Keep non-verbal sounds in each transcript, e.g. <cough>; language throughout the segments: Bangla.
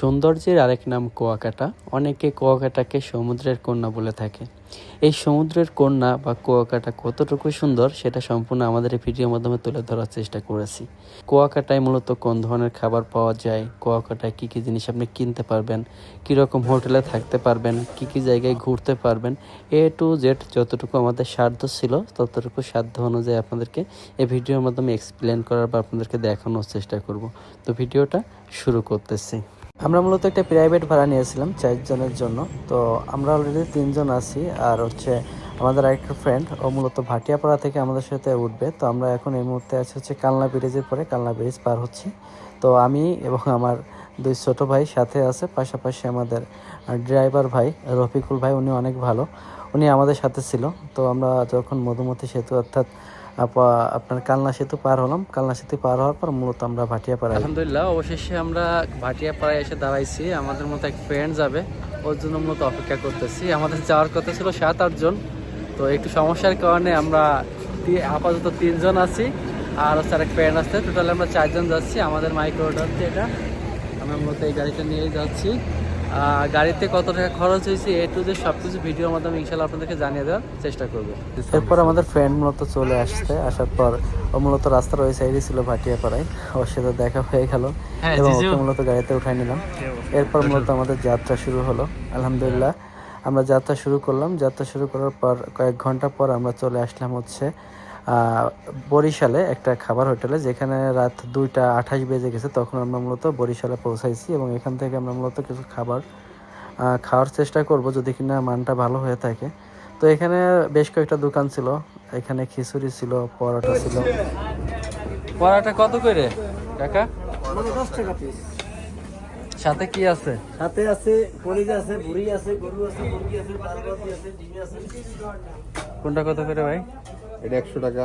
সৌন্দর্যের আরেক নাম কুয়াকাটা। অনেকে কুয়াকাটাকে সমুদ্রের কন্যা বলে থাকে। এই সমুদ্রের কন্যা বা কুয়াকাটা কতটুকু সুন্দর, সেটা সম্পূর্ণ আমাদের এই ভিডিওর মাধ্যমে তুলে ধরার চেষ্টা করেছি। কুয়াকাটায় মূলত কোন ধরনের খাবার পাওয়া যায়, কুয়াকাটায় কী কী জিনিস আপনি কিনতে পারবেন, কীরকম হোটেলে থাকতে পারবেন, কী কী জায়গায় ঘুরতে পারবেন, এ টু জেড যতটুকু আমাদের সাধ্য ছিল, ততটুকু সাধ্য অনুযায়ী আপনাদেরকে এই ভিডিওর মাধ্যমে এক্সপ্লেন করার বা আপনাদেরকে দেখানোর চেষ্টা করব। তো ভিডিওটা শুরু করতেছি। আমরা মূলত একটা প্রাইভেট ভাড়া নিয়েছিলাম চারজনের জন্য। তো আমরা অলরেডি তিনজন আছি আর হচ্ছে আমাদের আরেকটা ফ্রেন্ড ও মূলত ভাটিয়াপাড়া থেকে আমাদের সাথে উঠবে। তো আমরা এখন এই মুহূর্তে আছি হচ্ছে কালনা ব্রিজের পরে, কালনা ব্রিজ পার হচ্ছি। তো আমি এবং আমার দুই ছোটো ভাই সাথে আছে, পাশাপাশি আমাদের ড্রাইভার ভাই রফিকুল ভাই, উনি অনেক ভালো। উনি আমাদের সাথে ছিল। তো আমরা যখন মধুমতি সেতু অর্থাৎ আপনার কালনা সেতু পার হলাম। কালনা সেতু পার হওয়ার পর মূলত আমরা ভাটিয়াপাড়া আলহামদুলিল্লাহ, অবশেষে আমরা ভাটিয়াপাড়ায় এসে দাঁড়াইছি। আমাদের মতো এক ফ্রেন্ড যাবে। ওর জন্য মূলত অপেক্ষা করতেছি। আমাদের যাওয়ার কথা ছিল সাত আটজন তো একটু সমস্যার কারণে আমরা আপাতত তিনজন আছি। আর হচ্ছে আরেক ফ্রেন্ড আসছে টোটাল আমরা চারজন যাচ্ছি। আমাদের মাইক্রো হচ্ছে এটা। আমরা মূলত এই গাড়িটা নিয়েই যাচ্ছি। গাড়িতে কত টাকা খরচ হয়েছে এ টু যে সব কিছু ভিডিওর মাধ্যমে ইনশাল্লাহ আপনাদেরকে জানিয়ে দেওয়ার চেষ্টা করব। এরপর আমাদের ফ্রেন্ড মূলত চলে আসছে আসার পর ও মূলত রাস্তার ওই সাইডে ছিল ভাটিয়াপাড়ায়। ওর সাথে দেখা হয়ে গেল এবং ওকে মূলত গাড়িতে উঠাই নিলাম। এরপর মূলত আমাদের যাত্রা শুরু হলো। আলহামদুলিল্লাহ আমরা যাত্রা শুরু করলাম। যাত্রা শুরু করার পর কয়েক ঘণ্টা পর আমরা চলে আসলাম হচ্ছে বরিশালে একটা খাবার হোটেলে যেখানে রাত দুইটা আঠাশ বেজে গেছে তখন আমরা মূলত বরিশালে পৌঁছাইছি এবং এখান থেকে আমরা মূলত কিছু খাবার খাওয়ার চেষ্টা করব যদি কিনা মানটা ভালো হয়ে থাকে। তো এখানে বেশ কয়েকটা দোকান ছিল এখানে খিচুড়ি ছিল পরোটা ছিল। পরোটা কত করে? দশ টাকা পিস সাথে কি আছে? সাথে আছে কলিজা আছে বুড়ি আছে গরু আছে মুরগি আছে আছে ডিম আছে। কোনটা কত করে ভাই? এটা একশো টাকা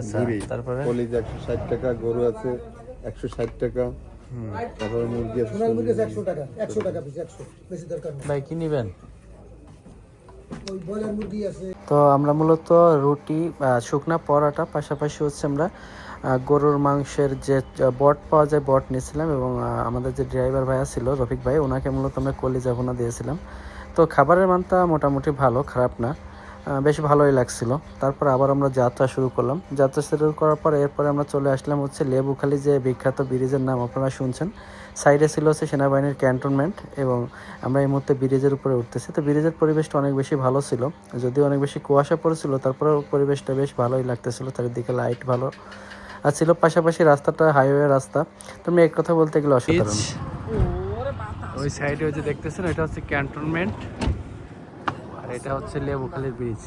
আচ্ছা ভুঁড়ি। তারপরে? কলিজা একশো ষাট টাকা গরু আছে একশো ষাট টাকা। তারপরে মুরগি আছে মুরগি একশো টাকা একশো টাকা পিস একশো বেশি দরকার ভাই কি নিবেন? ওই ব্রয়লার মুরগি আছে। তো আমরা মূলত রুটি শুকনা পরোটা পাশাপাশি হচ্ছে আমরা গরুর মাংসের যে বট পাওয়া যায় বট নিয়েছিলাম এবং আমাদের যে ড্রাইভার ভাইয়া ছিল রফিক ভাই ওনাকে মূলত আমরা কলিজা ভুনা দিয়েছিলাম। তো খাবারের মানটা মোটামুটি ভালো খারাপ না। বেশ ভালোই লাগছিল। তারপর আবার আমরা যাত্রা শুরু করলাম। যাত্রা শুরু করার পর এরপরে আমরা চলে আসলাম হচ্ছে লেবুখালি যে বিখ্যাত ব্রিজের নাম আপনারা শুনছেন। সাইডে ছিল হচ্ছে সেনাবাহিনীর ক্যান্টনমেন্ট এবং আমরা এই মুহূর্তে ব্রিজের উপরে উঠতেছি। তো ব্রিজের পরিবেশটা অনেক বেশি ভালো ছিল। যদিও অনেক বেশি কুয়াশা পড়েছিল, তারপরেও পরিবেশটা বেশ ভালোই লাগতেছিল। চারিদিকে লাইট ভালো আর ছিল পাশাপাশি রাস্তাটা হাইওয়ে রাস্তা। তুমি এক কথা বলতে গেলে অসাধারণ। ওই সাইডে ওই যে দেখতেছেন, এটা হচ্ছে ক্যান্টনমেন্ট। এটা হচ্ছে লেবুখালীর ব্রিজ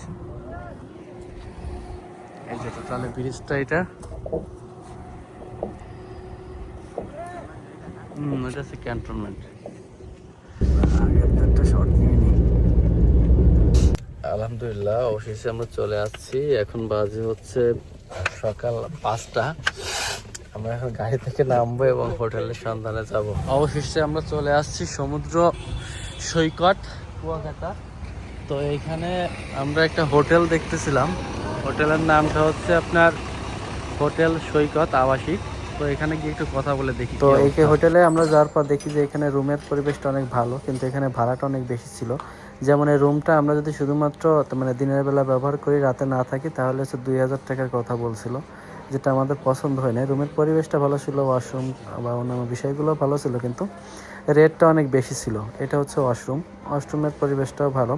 এই যে তাহলে ব্রিজটা এটা। হুম, এটা হচ্ছে ক্যান্টনমেন্ট আলহামদুলিল্লাহ অবশেষে আমরা চলে আসছি। এখন বাজে হচ্ছে সকাল পাঁচটা। আমরা এখন গাড়ি থেকে নামবো এবং হোটেলের সন্ধানে যাব। অবশেষে আমরা চলে আসছি সমুদ্র সৈকত, কুয়াকাটা। তো এইখানে আমরা একটা হোটেল দেখতেছিলাম। হোটেলের নামটা হচ্ছে আপনার হোটেল সৈকত আবাসিক। তো এখানে গিয়ে একটু কথা বলে দেখি তো এই হোটেলে আমরা যাওয়ার পর দেখি যে এখানে রুমের পরিবেশটা অনেক ভালো কিন্তু এখানে ভাড়াটা অনেক বেশি ছিল। যেমন এই রুমটা আমরা যদি শুধুমাত্র মানে দিনের বেলা ব্যবহার করি রাতে না থাকি তাহলে হচ্ছে দুই হাজার টাকার কথা বলছিল যেটা আমাদের পছন্দ হয় না রুমের পরিবেশটা ভালো ছিল ওয়াশরুম বা অন্যান্য বিষয়গুলো ভালো ছিল কিন্তু রেটটা অনেক বেশি ছিল। এটা হচ্ছে ওয়াশরুম। ওয়াশরুমের পরিবেশটাও ভালো।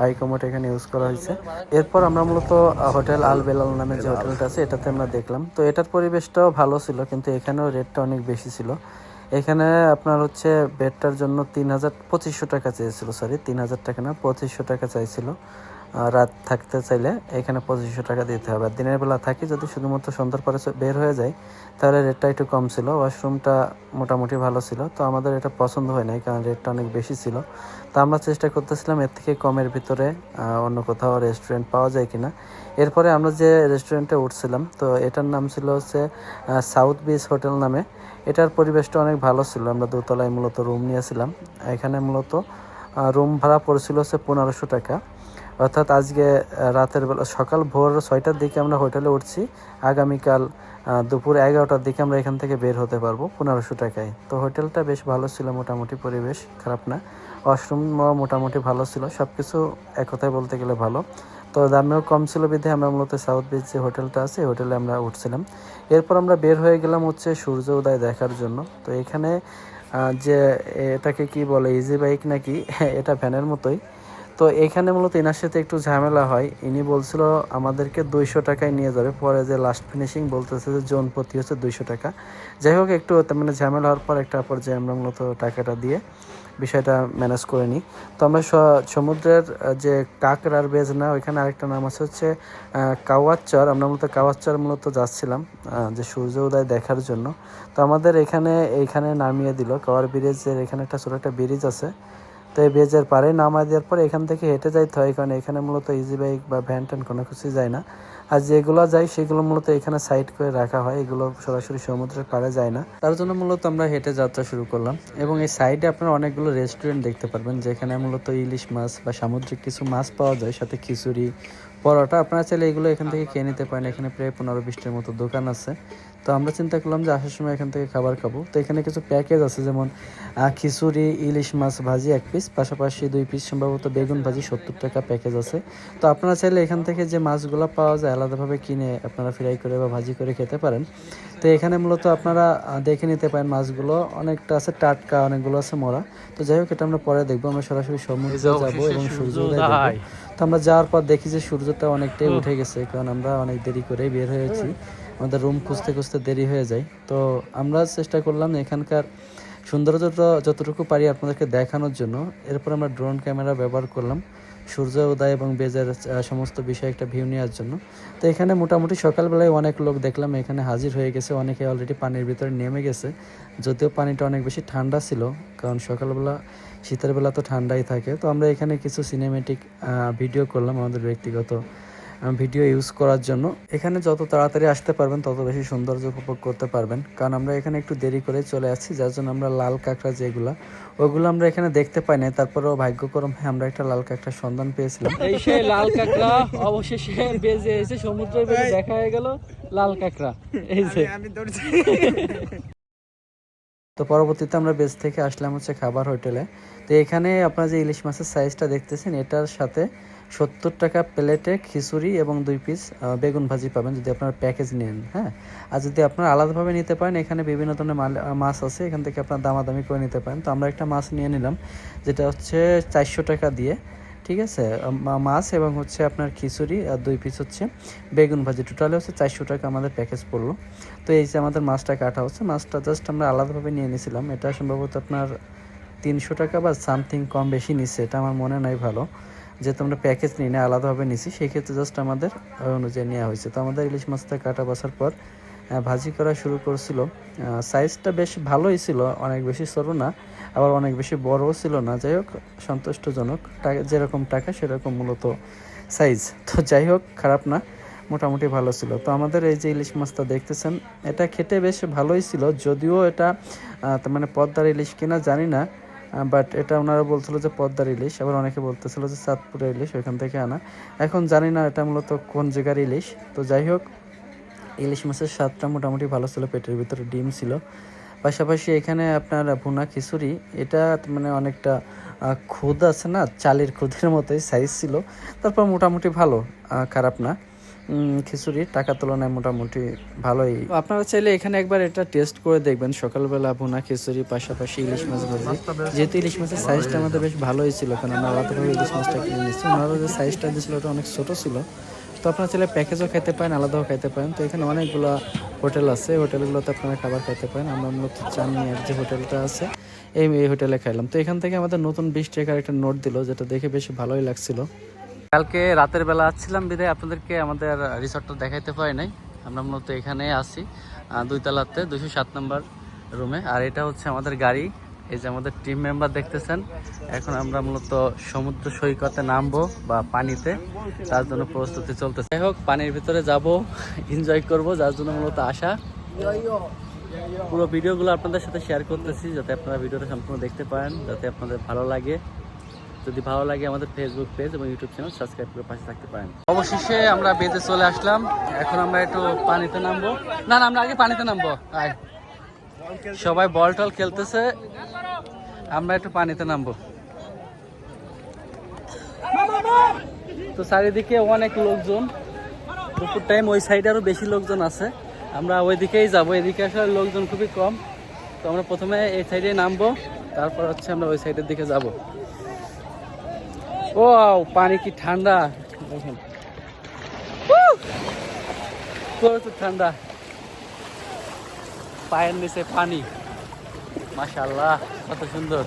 হাই কমোট এখানে ইউজ করা হয়েছে। এরপর আমরা মূলত হোটেল আল বেলাল নামে যে হোটেলটা আছে, এটাতে আমরা দেখলাম। তো এটার পরিবেশটাও ভালো ছিল, কিন্তু এখানেও রেটটা অনেক বেশি ছিল। এখানে আপনার হচ্ছে বেডটার জন্য তিন হাজার পঁচিশশো টাকা চেয়েছিল সরি তিন হাজার টাকা না, পঁচিশশো টাকা চাইছিল। রাত থাকতে চাইলে এখানে পঁচিশশো টাকা দিতে হবে। আর দিনের বেলা থাকি যদি শুধুমাত্র সন্ধ্যার পরে বের হয়ে যায় তাহলে রেটটা একটু কম ছিল। ওয়াশরুমটা মোটামুটি ভালো ছিল। তো আমাদের এটা পছন্দ হয় নাই, কারণ রেটটা অনেক বেশি ছিল। তো আমরা চেষ্টা করতেছিলাম এর থেকে কমের ভিতরে অন্য কোথাও রেস্টুরেন্ট পাওয়া যায় কিনা। এরপরে আমরা যে রেস্টুরেন্টে উঠছিলাম, তো এটার নাম ছিল হচ্ছে সাউথ বিচ হোটেল নামে। এটার পরিবেশটা অনেক ভালো ছিল। আমরা দোতলায় মূলত রুম নিয়েছিলাম। এখানে মূলত রুম ভাড়া পড়েছিল হচ্ছে পনেরোশো টাকা। অর্থাৎ আজকে রাতের বেলা, সকাল ভোর ছয়টার দিকে আমরা হোটেলে উঠছি। আগামীকাল দুপুর এগারোটার দিকে আমরা এখান থেকে বের হতে পারব পনেরোশো টাকায়। তো হোটেলটা বেশ ভালো ছিল, মোটামুটি পরিবেশ খারাপ না। ওয়াশরুম মোটামুটি ভালো ছিল সব কিছু এক কথায় বলতে গেলে ভালো। তো দামেও কম ছিল বিধে আমরা মূলত সাউথ বিচ যে হোটেলটা আছে হোটেলে আমরা উঠছিলাম। এরপর আমরা বের হয়ে গেলাম হচ্ছে সূর্য উদয় দেখার জন্য। তো এখানে যে এটাকে কি বলে, ইজি বাইক নাকি, <laughs> এটা ভ্যানের মতোই। তো এখানে মূলত এনার সাথে একটু ঝামেলা হয়। ইনি বলছিল আমাদেরকে দুইশো টাকায় নিয়ে যাবে। পরে যে লাস্ট ফিনিশিং বলতেছে যে জোন প্রতি হচ্ছে দুইশো টাকা। যাই হোক একটু মানে ঝামেলা হওয়ার পর একটা পর্যায়ে আমরা মূলত টাকাটা দিয়ে বিষয়টা ম্যানেজ করে নিই। তো আমরা সমুদ্রের যে কাকরার বেজ না ওইখানে আরেকটা নাম আছে হচ্ছে আহ, কাওয়াচ্চর। আমরা মূলত কাওয়াচ্চর মূলত যাচ্ছিলাম যে সূর্য উদয় দেখার জন্য। তো আমাদের এখানে এইখানে নামিয়ে দিল। কাওয়ার ব্রিজের এখানে একটা ছোটো একটা ব্রিজ আছে। তো এই ব্রিজের পারে নামায় দেওয়ার পর এখান থেকে হেঁটে যাইতে হয়, কারণ এখানে মূলত ইজি বাইক বা ভ্যান ট্যান কোনো কিছুই যায় না। আর যেগুলো যায় সেগুলো মূলত এখানে সাইড করে রাখা হয়। এগুলো সরাসরি সমুদ্রের পাড়ে যায় না। তার জন্য মূলত আমরা হেঁটে যাত্রা শুরু করলাম। এবং এই সাইডে আপনারা অনেকগুলো রেস্টুরেন্ট দেখতে পারবেন, যেখানে মূলত ইলিশ মাছ বা সামুদ্রিক কিছু মাছ পাওয়া যায়, সাথে খিচুড়ি, পরোটা। আপনারা চাইলে এগুলো এখান থেকে খেয়ে নিতে পারেন। এখানে প্রায় পনেরো বিশটির মতো দোকান আছে। তো আমরা চিন্তা করলাম যে আসার সময় এখান থেকে খাবার খাব। তো এখানে কিছু প্যাকেজ আছে, যেমন খিচুড়ি, ইলিশ মাছ ভাজি এক পিস পাশাপাশি দুই পিস সম্ভবত বেগুন ভাজি সত্তর টাকা প্যাকেজ আছে। তো আপনারা চাইলে এখান থেকে যে মাছগুলো পাওয়া যায় আলাদাভাবে কিনে আপনারা ফ্রাই করে বা ভাজি করে খেতে পারেন। তো এখানে মূলত আপনারা দেখে নিতে পারেন মাছগুলো। অনেকটা আছে টাটকা অনেকগুলো আছে মরা। তো যাই হোক এটা আমরা পরে দেখব। আমরা সরাসরি সমুদ্রে যাব এবং সূর্য তো আমরা যাওয়ার পর দেখি যে সূর্যটা অনেকটাই উঠে গেছে কারণ আমরা অনেক দেরি করে বের হয়েছি। আমাদের রুম খুঁজতে খুঁজতে দেরি হয়ে যায়। তো আমরা চেষ্টা করলাম এখানকার সৌন্দর্যটা যতটুকু পারি আপনাদেরকে দেখানোর জন্য। এরপর আমরা ড্রোন ক্যামেরা ব্যবহার করলাম। সূর্য, উদয় এবং বেজের সমস্ত বিষয় একটা ভিউ নেওয়ার জন্য। তো এখানে মোটামুটি সকালবেলায় অনেক লোক দেখলাম এখানে হাজির হয়ে গেছে। অনেকে অলরেডি পানির ভিতরে নেমে গেছে। যদিও পানিটা অনেক বেশি ঠান্ডা ছিল, কারণ সকালবেলা, শীতের বেলা তো ঠান্ডাই থাকে। তো আমরা এখানে কিছু সিনেমেটিক ভিডিও করলাম আমাদের ব্যক্তিগত ভিডিও ইউজ করার জন্য। এখানে যত তাড়াতাড়ি আসতে পারবেন তত বেশি সৌন্দর্য উপভোগ করতে পারবেন। কারণ আমরা এখানে একটু দেরি করে চলে আসছি যার জন্য আমরা লাল কাঁকড়া যেগুলা ওগুলো আমরা এখানে দেখতে পাই না তারপরেও ভাগ্যক্রমে আমরা একটা লাল কাঁকড়ার সন্ধান পেয়েছিলাম। এই সেই লাল কাঁকড়া অবশেষে বেজে এসে সমুদ্রের বেজে দেখা হয়ে গেল লাল কাঁকড়া। এই যে। তো পরবর্তীতে আমরা বেজ থেকে আসলাম হচ্ছে খাবার হোটেলে তো এখানে আপনারা যে ইলিশ মাছের সাইজটা দেখতেছেন এটার সাথে সত্তর টাকা প্লেটে খিচুড়ি এবং দুই পিস বেগুন ভাজি পাবেন যদি আপনারা প্যাকেজ নেন হ্যাঁ? আর যদি আপনারা আলাদাভাবে নিতে পারেন, এখানে বিভিন্ন ধরনের মাছ আছে, এখান থেকে আপনারা দামাদামি করে নিতে পারেন। তো আমরা একটা মাছ নিয়ে নিলাম, যেটা হচ্ছে চারশো টাকা দিয়ে, ঠিক আছে? মাছ এবং হচ্ছে আপনার খিচুড়ি আর দুই পিস হচ্ছে বেগুন ভাজি। টোটালে হচ্ছে চারশো টাকা আমাদের প্যাকেজ পড়ল। তো এই যে আমাদের মাছটা কাটা হচ্ছে, মাছটা জাস্ট আমরা আলাদাভাবে নিয়ে নিয়েছিলাম। এটা সম্ভবত আপনার তিনশো টাকা বা সামথিং কম বেশি নিচ্ছে, এটা আমার মনে নাই ভালো। যেহেতু আমরা প্যাকেজ নিই না আলাদাভাবে নিছি, সেই ক্ষেত্রে জাস্ট আমাদের অনুযায়ী নেওয়া হয়েছে। তো আমাদের ইলিশ মাছটা কাটা বসার পর ভাজি করা শুরু করছিল। সাইজটা বেশ ভালোই ছিল, অনেক বেশি সরু না, আবার অনেক বেশি বড়ও ছিল না। যাই হোক, সন্তুষ্টজনক টাকা, যেরকম টাকা, সেরকম মূলত সাইজ তো যাই হোক, খারাপ না, মোটামুটি ভালো ছিল। তো আমাদের এই যে ইলিশ মাছটা দেখতেছেন, এটা খেতে বেশ ভালোই ছিল, যদিও এটা মানে পদ্মার ইলিশ কিনা জানি না বাট এটা ওনারা বলছিল যে পদ্মার ইলিশ, আবার অনেকে বলতেছিল যে চাঁদপুরের ইলিশ, ওইখান থেকে আনা। এখন জানি না এটা মূলত কোন জায়গার ইলিশ। তো যাই হোক, ইলিশ মাছের স্বাদটা মোটামুটি ভালো ছিল, পেটের ভিতরে ডিম ছিল। পাশাপাশি এখানে আপনার ভুনা খিচুড়ি, এটা মানে অনেকটা খুদ আছে না, চালের খুদের মতোই সাইজ ছিল। তারপর মোটামুটি ভালো খারাপ না। খিচুড়ি টাকার তুলনায় মোটামুটি ভালোই। আপনারা চাইলে এখানে একবার এটা টেস্ট করে দেখবেন। সকালবেলা ভুনা খিচুড়ি, পাশাপাশি ইলিশ মাছ ভাজি। যেহেতু ইলিশ মাছের সাইজটা আমাদের বেশ ভালোই ছিল, কারণ আমরা আলাদাভাবে ইলিশ মাছটা কিনে নিচ্ছি ওনারা যে সাইজটা দিয়েছিল, ওটা অনেক ছোট ছিল। তো আপনারা চাইলে প্যাকেজও খাইতে পারেন, আলাদাও খাইতে পারেন। তো এখানে অনেকগুলো হোটেল আছে। হোটেলগুলোতে আপনারা খাবার খাইতে পারেন। আমরা মূলত চাননিয়ার যে হোটেলটা আছে, এই হোটেলে খাইলাম। তো এখান থেকে আমাদের নতুন বিশ টাকার একটা নোট দিল, যেটা দেখে বেশ ভালোই লাগছিল। কালকে রাতের বেলা আসছিলাম বিদায়। আপনাদেরকে আমাদের রিসর্টটা দেখাইতে পারি নাই। আমরা মূলত এখানে আসি আহ, দুই তলাতে দুশো সাত নম্বর রুমে আর এটা হচ্ছে আমাদের গাড়ি। এই যে আমাদের টিম মেম্বার দেখতেছেন এখন আমরা মূলত সমুদ্র সৈকতে নামবো বা পানিতে। তার জন্য প্রস্তুতি চলতেছে। যাই হোক পানির ভিতরে যাব এনজয় করব যার জন্য মূলত আসা পুরো ভিডিওগুলো আপনাদের সাথে শেয়ার করতেছি যাতে আপনারা ভিডিওটা সম্পূর্ণ দেখতে পারেন যাতে আপনাদের ভালো লাগে। যদি ভালো লাগে আমাদের ফেসবুক পেজ এবং ইউটিউব চ্যানেল সাবস্ক্রাইব করে পাশে থাকতে পারেন। অবশেষে আমরা বেজে চলে আসলাম। এখন আমরা একটু পানিতে নামবো। না না, আমরা আগে পানিতে নামবো। সবাই বল টল খেলতেছে। আমরা একটু পানিতে নামবো। তো চারিদিকে অনেক লোকজন। দুপুর টাইম ওই সাইডে আরও বেশি লোকজন আছে। আমরা ওই দিকেই যাব। এদিকে আসলে লোকজন খুবই কম। তো আমরা প্রথমে এই সাইডে নামবো। তারপর হচ্ছে আমরা ওই সাইডের দিকে যাব। ও পানি কি ঠান্ডা? দেখেন! প্রচুর ঠান্ডা। পায়ের নিচে পানি। মাশাল্লাহ কত সুন্দর।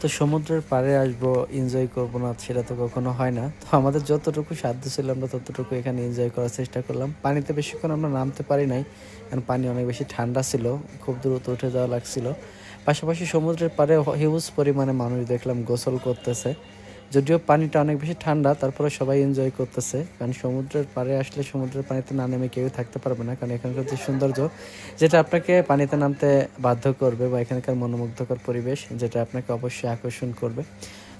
তো সমুদ্রের পাড়ে আসব এনজয় করব না, সেটা তো কখনো হয় না। তো আমাদের যতটুকু সাধ্য ছিল আমরা ততটুকু এখানে এনজয় করার চেষ্টা করলাম। পানিতে বেশিক্ষণ আমরা নামতে পারি নাই, কারণ পানি অনেক বেশি ঠান্ডা ছিল, খুব দ্রুত উঠে যাওয়া লাগছিল। পাশাপাশি সমুদ্রের পাড়ে হিউজ পরিমাণে মানুষ দেখলাম গোসল করতেছে। যদিও পানিটা অনেক বেশি ঠান্ডা, তারপরে সবাই এনজয় করতেছে। কারণ সমুদ্রের পাড়ে আসলে সমুদ্রের পানিতে না নেমে কেউ থাকতে পারবে না, কারণ এখানকার যে সৌন্দর্য, যেটা আপনাকে পানিতে নামতে বাধ্য করবে বা এখানকার মনোমুগ্ধকর পরিবেশ, যেটা আপনাকে অবশ্যই আকর্ষণ করবে।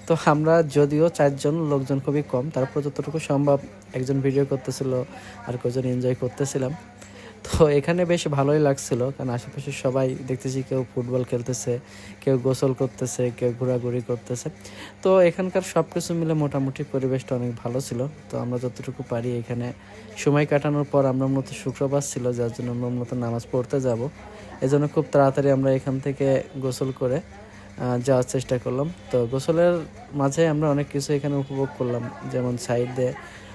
তো আমরা যদিও চারজন লোকজন খুবই কম, তারপর যতটুকু সম্ভব একজন ভিডিও করতেছিল আর কজন এনজয় করতেছিলাম। তো এখানে বেশ ভালোই লাগছিল, কারণ আশেপাশে সবাই দেখতেছি কেউ ফুটবল খেলতেছে, কেউ গোসল করতেছে, কেউ ঘোরাঘুরি করতেছে। তো এখানকার সব কিছু মিলে মোটামুটি পরিবেশটা অনেক ভালো ছিল। তো আমরা যতটুকু পারি এখানে সময় কাটানোর পর আমরা মূলত শুক্রবার ছিল, যার জন্য আমরা মূলত নামাজ পড়তে যাব। এজন্য খুব তাড়াতাড়ি আমরা এখান থেকে গোসল করে যাওয়ার চেষ্টা করলাম। তো গোসলের মাঝে আমরা অনেক কিছু এখানে উপভোগ করলাম, যেমন সাইডে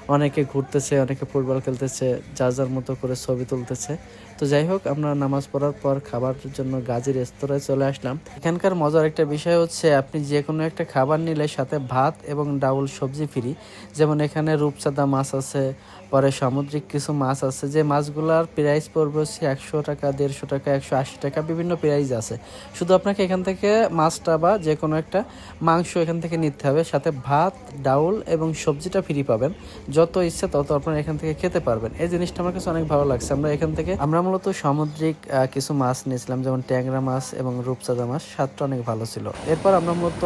অনেকে ঘুরতেছে অনেকে ফুটবল খেলতেছে যার যার মতো করে ছবি তুলতেছে। তো যাই হোক, আমরা নামাজ পড়ার পর খাবারের জন্য গাজী রেস্তোরাঁয় চলে আসলাম। এখানকার মজার একটা বিষয় হচ্ছে, আপনি যে কোনো একটা খাবার নিলে সাথে ভাত এবং ডাউল সবজি ফ্রি যেমন এখানে রূপচাঁদা মাছ আছে, পরে সামুদ্রিক কিছু মাছ আছে। যে মাছগুলোর প্রাইস পড়বে হচ্ছে একশো টাকা, দেড়শো টাকা, একশো আশি টাকা, বিভিন্ন প্রাইস আছে। শুধু আপনাকে এখান থেকে মাছটা বা যে কোনো একটা মাংস এখান থেকে নিতে হবে। সাথে ভাত, ডাউল এবং সবজিটা ফ্রি পাবেন। যত ইচ্ছে তত আপনারা এখান থেকে খেতে পারবেন। এই জিনিসটা আমার কাছে অনেক ভালো লাগছে। আমরা এখান থেকে, আমরা মূলত সামুদ্রিক কিছু মাছ নিয়েছিলাম, যেমন ট্যাংরা মাছ এবং রূপচাঁদা মাছ। স্বাদটা অনেক ভালো ছিল। এরপর আমরা মূলত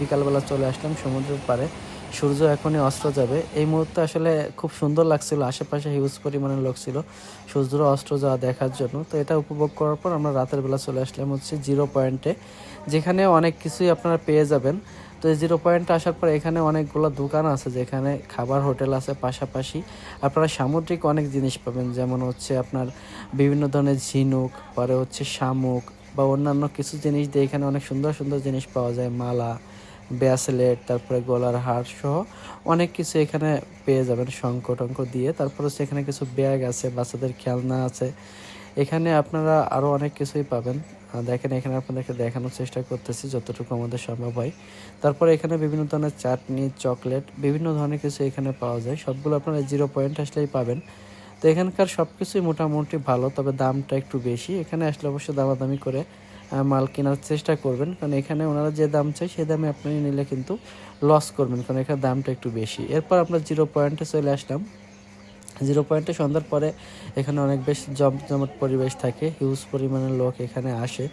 বিকালবেলা চলে আসলাম সমুদ্রের পাড়ে। সূর্য এখনই অস্ত যাবে। এই মুহূর্তে আসলে খুব সুন্দর লাগছিল। আশেপাশে হিউজ পরিমাণে লোক ছিল। সূর্য অস্ত যাওয়া দেখার জন্য। তো এটা উপভোগ করার পর আমরা রাতের বেলা চলে আসলাম হচ্ছে জিরো পয়েন্টে যেখানে অনেক কিছুই আপনারা পেয়ে যাবেন। তো এই জিরো পয়েন্টে আসার পর এখানে অনেকগুলো দোকান আছে যেখানে খাবার, হোটেল আছে পাশাপাশি। আপনারা সামুদ্রিক অনেক জিনিস পাবেন, যেমন হচ্ছে আপনার বিভিন্ন ধরনের ঝিনুক, পরে হচ্ছে শামুক বা অন্যান্য কিছু জিনিস দিয়ে এখানে অনেক সুন্দর সুন্দর জিনিস পাওয়া যায়, মালা ব্রেসলেট তারপরে গলার হার সহ অনেক কিছু এখানে পেয়ে যাবেন শঙ্খ টঙ্ক দিয়ে। তারপর হচ্ছে এখানে কিছু ব্যাগ আছে, বাচ্চাদের খেলনা আছে। এখানে আপনারা আরও অনেক কিছুই পাবেন। দেখেন, এখানে আপনাদেরকে দেখানোর চেষ্টা করতেছি যতটুকু আমাদের সম্ভব হয়। তারপরে এখানে বিভিন্ন ধরনের চাটনি, চকলেট, বিভিন্ন ধরনের কিছু এখানে পাওয়া যায়। সবগুলো আপনারা জিরো পয়েন্ট আসলেই পাবেন। তো এখানকার সব কিছুই মোটামুটি ভালো, তবে দামটা একটু বেশি। এখানে আসলে অবশ্যই দামাদামি করে মাল কেনার চেষ্টা করবেন। কারণ এখানে ওনারা যে দাম চাই সেই দামে আপনি নিলে কিন্তু লস করবেন, কারণ এখানে দামটা একটু বেশি। এরপর আমরা জিরো পয়েন্টে চলে আসলাম। জিরো পয়েন্টে সন্ধ্যার পরে এখানে অনেক বেশ জমজমাট পরিবেশ থাকে হিউজ পরিমাণের লোক এখানে আসে।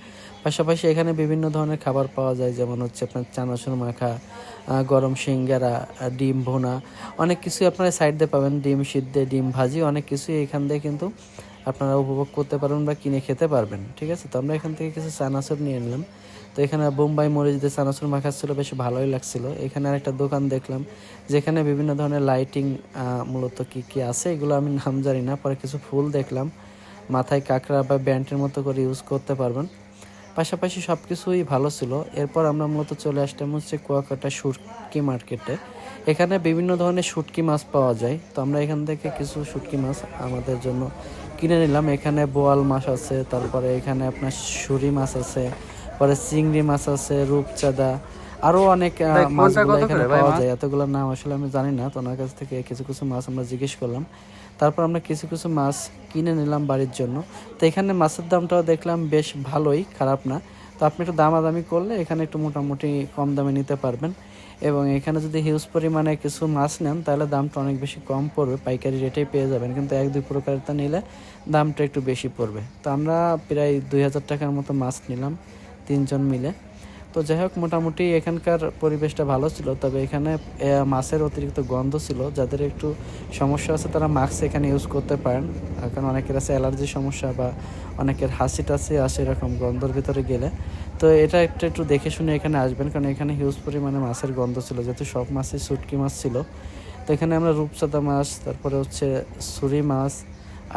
পাশাপাশি এখানে বিভিন্ন ধরনের খাবার পাওয়া যায়, যেমন হচ্ছে আপনার চানাচুর মাখা গরম সিঙ্গারা ডিম ভোনা। অনেক কিছুই আপনারা সাইড দিয়ে পাবেন, ডিম সিদ্ধে, ডিম ভাজি, অনেক কিছুই এখান দিয়ে কিন্তু আপনারা উপভোগ করতে পারবেন বা কিনে খেতে পারবেন, ঠিক আছে? তো আমরা এখান থেকে কিছু চানাচুর নিয়ে নিলাম। তো এখানে বোম্বাই মরিচ দিয়ে চানাচুর ছিল, বেশ ভালোই লাগছিল। এখানে আরেকটা দোকান দেখলাম, যেখানে বিভিন্ন ধরনের লাইটিং মূলত কি কি আছে, এগুলো আমি নাম জানি না, পরে কিছু ফুল দেখলাম। মাথায় কাঁকড়া বা ব্যান্ডের মতো করে ইউজ করতে পারবেন। পাশাপাশি সব কিছুই ভালো ছিল। এরপর আমরা মূলত চলে আসলাম হচ্ছে কুয়াকাটা শুটকি মার্কেটে। এখানে বিভিন্ন ধরনের শুটকি মাছ পাওয়া যায়। তো আমরা এখান থেকে কিছু শুটকি মাছ আমাদের জন্য কিনে নিলাম। এখানে বোয়াল মাছ আছে, তারপরে এখানে আপনার সুরি মাছ আছে পরে চিংড়ি মাছ আছে রূপচাঁদা আরও অনেক মাছগুলো এখানে পাওয়া? যায়। এতগুলোর নাম আসলে আমি জানি না তো ওনার কাছ থেকে কিছু কিছু মাছ আমরা জিজ্ঞেস করলাম। তারপর আমরা কিছু কিছু মাছ কিনে নিলাম বাড়ির জন্য। তো এখানে মাছের দামটাও দেখলাম বেশ ভালোই খারাপ না। তো আপনি একটু দামাদামি করলে এখানে একটু মোটামুটি কম দামে নিতে পারবেন। এবং এখানে যদি হিউজ পরিমাণে কিছু মাছ নেন তাহলে দামটা অনেক বেশি কম পড়বে পাইকারি রেটেই পেয়ে যাবেন। কিন্তু এক দুই প্রকারটা নিলে দামটা একটু বেশি পড়বে। তো আমরা প্রায় দুই হাজার টাকার মতো মাছ নিলাম। তিনজন মিলে। তো যাই হোক, মোটামুটি এখানকার পরিবেশটা ভালো ছিল, তবে এখানে মাছের অতিরিক্ত গন্ধ ছিল। যাদের একটু সমস্যা আছে, তারা মাস্ক এখানে ইউজ করতে পারেন। কারণ অনেকের আছে অ্যালার্জির সমস্যা বা অনেকের হাসি টাসি আসে এরকম গন্ধর ভিতরে গেলে। তো এটা একটু একটু দেখে শুনে এখানে আসবেন, কারণ এখানে হিউজ পরিমাণে মাছের গন্ধ ছিল। যেহেতু সব মাছই শুটকি মাছ ছিল। তো এখানে আমরা রূপচাঁদা মাছ, তারপরে হচ্ছে ছুরি মাছ,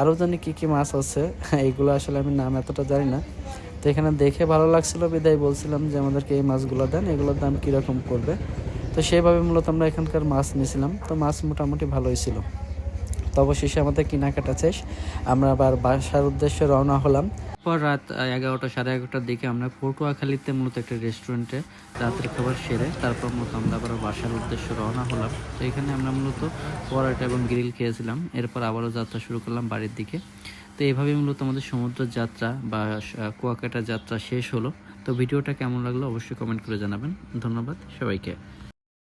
আরও জানি কী কী মাছ আছে <laughs> এইগুলো আসলে আমি নাম এতটা জানি না। তো এখানে দেখে ভালো লাগছিল, বিদায় বলছিলাম যে আমাদেরকে এই মাছগুলো দেন, এগুলোর দাম কীরকম পড়বে। তো সেভাবে মূলত আমরা এখানকার মাছ নিয়েছিলাম। তো মাছ মোটামুটি ভালোই ছিল। তো অবশেষে আমাদের কেনাকাটা শেষ। আমরা আবার বাসার উদ্দেশ্যে রওনা হলাম। পর রাত এগারোটা, সাড়ে এগারোটার দিকে আমরা পটুয়াখালীতে মূলত একটা রেস্টুরেন্টে রাতের খাবার সেরে তারপর মূলত আমরা আবার বাসার উদ্দেশ্যে রওনা হলাম। তো এখানে আমরা মূলত পরোটা এবং গ্রিল খেয়েছিলাম। এরপর আবারও যাত্রা শুরু করলাম বাড়ির দিকে। তো এইভাবেই মূলত আমাদের সমুদ্র যাত্রা বা কুয়াকাটা যাত্রা শেষ হলো। তো ভিডিওটা কেমন লাগল অবশ্যই কমেন্ট করে জানাবেন। ধন্যবাদ সবাইকে।